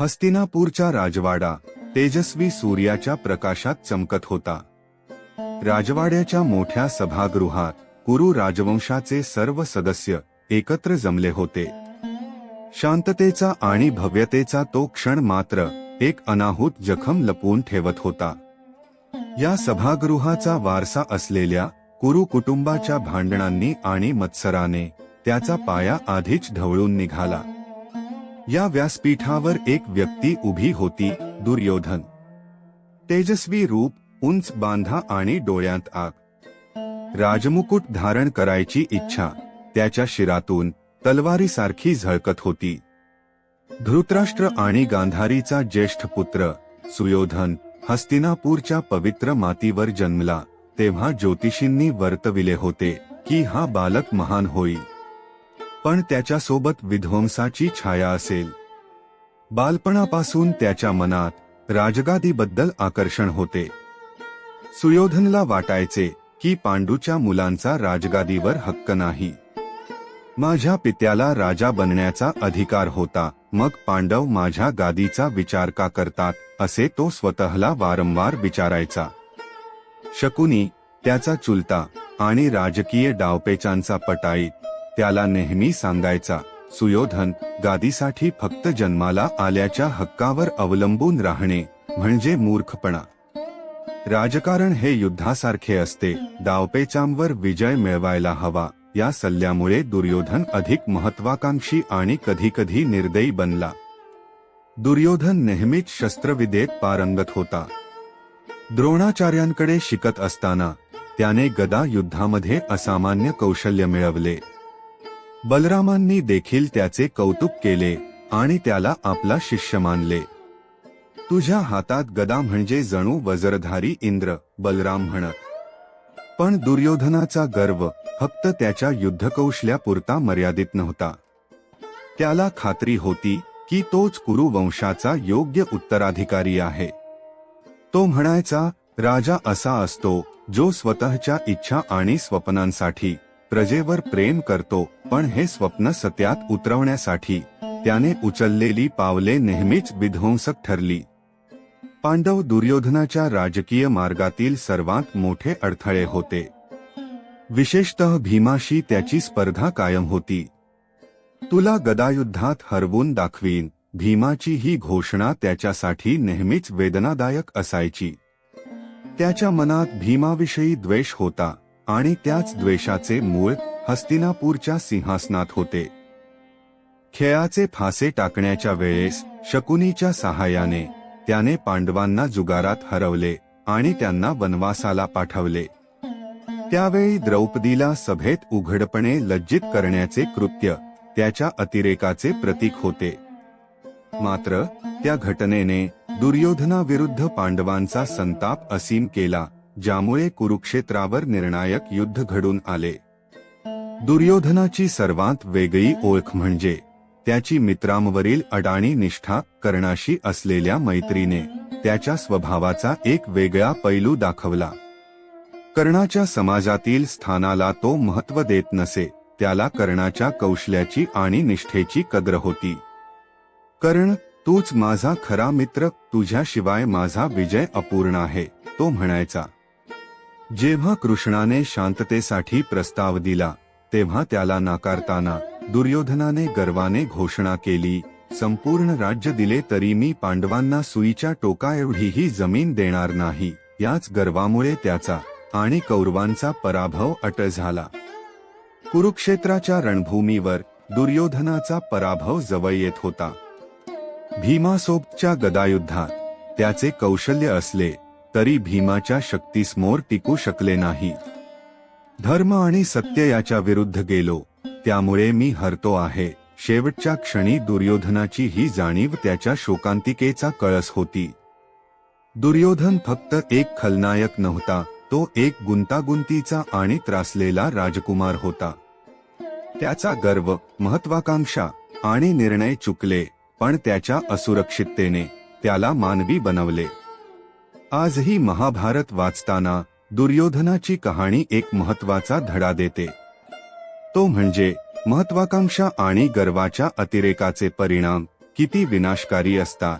हस्तिनापूरचा राजवाडा तेजस्वी सूर्याच्या प्रकाशात चमकत होता. राजवाड्याच्या मोठ्या सभागृहात कुरु राजवंशाचे सर्व सदस्य एकत्र जमले होते. शांततेचा आणि भव्यतेचा तो क्षण मात्र एक अनाहूत जखम लपवून ठेवत होता. या सभागृहाचा वारसा असलेल्या कुरु कुटुंबाच्या भांडणांनी आणि मत्सराने त्याचा पाया आधीच ढवळून निघाला. या व्यासपीठावर एक व्यक्ती उभी होती दुर्योधन. तेजस्वी रूप उंच बांधा आणि डोळ्यांत आग. राजमुकुट धारण करायची इच्छा त्याच्या शिरातून तलवारीसारखी झळकत होती. धृतराष्ट्र आणि गांधारीचा ज्येष्ठ पुत्र सुयोधन हस्तिनापूरच्या पवित्र मातीवर जन्मला तेव्हा ज्योतिषींनी वर्तविले होते की हा बालक महान होईल पण त्याच्यासोबत विध्वंसाची छाया असेल. बालपणापासून त्याच्या मनात राजगादीबद्दल आकर्षण होते. सुयोधनला वाटायचे की पांडूच्या मुलांचा राजगादीवर हक्क नाही. माझ्या पित्याला राजा बनण्याचा अधिकार होता मग पांडव माझ्या गादीचा विचार का करतात असे तो स्वतःला वारंवार विचारायचा. शकुनी त्याचा चुलता आणि राजकीय डावपेचांचा पटाईत त्याला नेहमी सांगायचा सुयोधन गादीसाठी फक्त जन्माला आल्याच्या हक्कावर अवलंबून राहणे म्हणजे मूर्खपणा. राजकारण हे युद्धासारखे असते डावपेचांवर विजय मिळवायला हवा या सल्ल्यामुळे दुर्योधन अधिक महत्वाकांक्षी आणि कधीकधी निर्दयी बनला. दुर्योधन नेहमीच शस्त्रविदेत पारंगत होता. द्रोणाचार्यांकडे शिकत असताना त्याने गदा युद्धामध्ये असामान्य कौशल्य मिळवले. बलरामांनी देखील त्याचे कौतुक केले आणि त्याला आपला शिष्य मानले. तुझ्या हातात गदा म्हणजे जणू वजरधारी इंद्र बलराम म्हणत. पण दुर्योधनाचा गर्व फक्त त्याच्या युद्धकौशल्यापुरता मर्यादित नव्हता. त्याला खात्री होती की तोच कुरुवंशाचा योग्य उत्तराधिकारी आहे. तो म्हणायचा राजा असा असतो जो स्वतःच्या इच्छा आणि स्वप्नांसाठी प्रजेवर प्रेम करतो पण हे स्वप्न सत्यात उतरवण्यासाठी त्याने उचललेली पावले नेहमीच विध्वंसक ठरली. पांडव दुर्योधनाच्या राजकीय मार्गातील सर्वात मोठे अडथळे होते. विशेषतः भीमाशी त्याची स्पर्धा कायम होती. तुला गदायुद्धात हरवून दाखवीन भीमाची ही घोषणा त्याच्यासाठी नेहमीच वेदनादायक असायची. त्याच्या मनात भीमाविषयी द्वेष होता. आणि त्याच द्वेषाचे मूळ हस्तिनापूरच्या सिंहासनात होते. खेळाचे फासे टाकण्याच्या वेळेस शकुनीच्या सहाय्याने त्याने पांडवांना जुगारात हरवले आणि त्यांना वनवासाला पाठवले. त्यावेळी द्रौपदीला सभेत उघडपणे लज्जित करण्याचे कृत्य त्याच्या अतिरेकाचे प्रतीक होते. मात्र त्या घटनेने दुर्योधनाविरुद्ध पांडवांचा संताप असीम केला. ज्यामुळे कुरुक्षेत्रावर निर्णायक युद्ध घडून आले. दुर्योधनाची सर्वात वेगळी ओळख म्हणजे त्याची मित्रांवरील अडाणी निष्ठा कर्णाशी असलेल्या मैत्रीने त्याच्या स्वभावाचा एक वेगळा पैलू दाखवला. कर्णाच्या समाजातील स्थानाला तो महत्त्व देत नसे त्याला कर्णाच्या कौशल्याची आणि निष्ठेची कद्र होती. कर्ण तूच माझा खरा मित्र तुझ्याशिवाय माझा विजय अपूर्ण आहे तो म्हणायचा. जेव्हा कृष्णाने शांततेसाठी प्रस्ताव दिला तेव्हा त्याला नाकारताना दुर्योधनाने गर्वाने घोषणा केली संपूर्ण राज्य दिले तरी मी पांडवांना सुईच्या टोकाएवढीही जमीन देणार नाही याच गर्वामुळे त्याचा आणि कौरवांचा पराभव अट झाला. कुरुक्षेत्राच्या रणभूमीवर दुर्योधनाचा पराभव जवळ येत होता. भीमासोबच्या गदायुद्धात त्याचे कौशल्य असले तरी भीमाच्या शक्तीसमोर टिकू शकले नाही. धर्म आणि सत्य याच्या विरुद्ध गेलो त्यामुळे मी हरतो आहे. शेवटच्या क्षणी दुर्योधनाची ही जाणीव त्याच्या शोकांतिकेचा कळस होती. दुर्योधन फक्त एक खलनायक नव्हता तो एक गुंतागुंतीचा आणि त्रासलेला राजकुमार होता. त्याचा गर्व महत्वाकांक्षा आणि निर्णय चुकले पण त्याच्या असुरक्षिततेने त्याला मानवी बनवले. आजही महाभारत वाचताना दुर्योधनाची कहाणी एक महत्त्वाचा धडा देते. तो म्हणजे महत्वाकांक्षा आणि गर्वाच्या अतिरेकाचे परिणाम किती विनाशकारी असतात.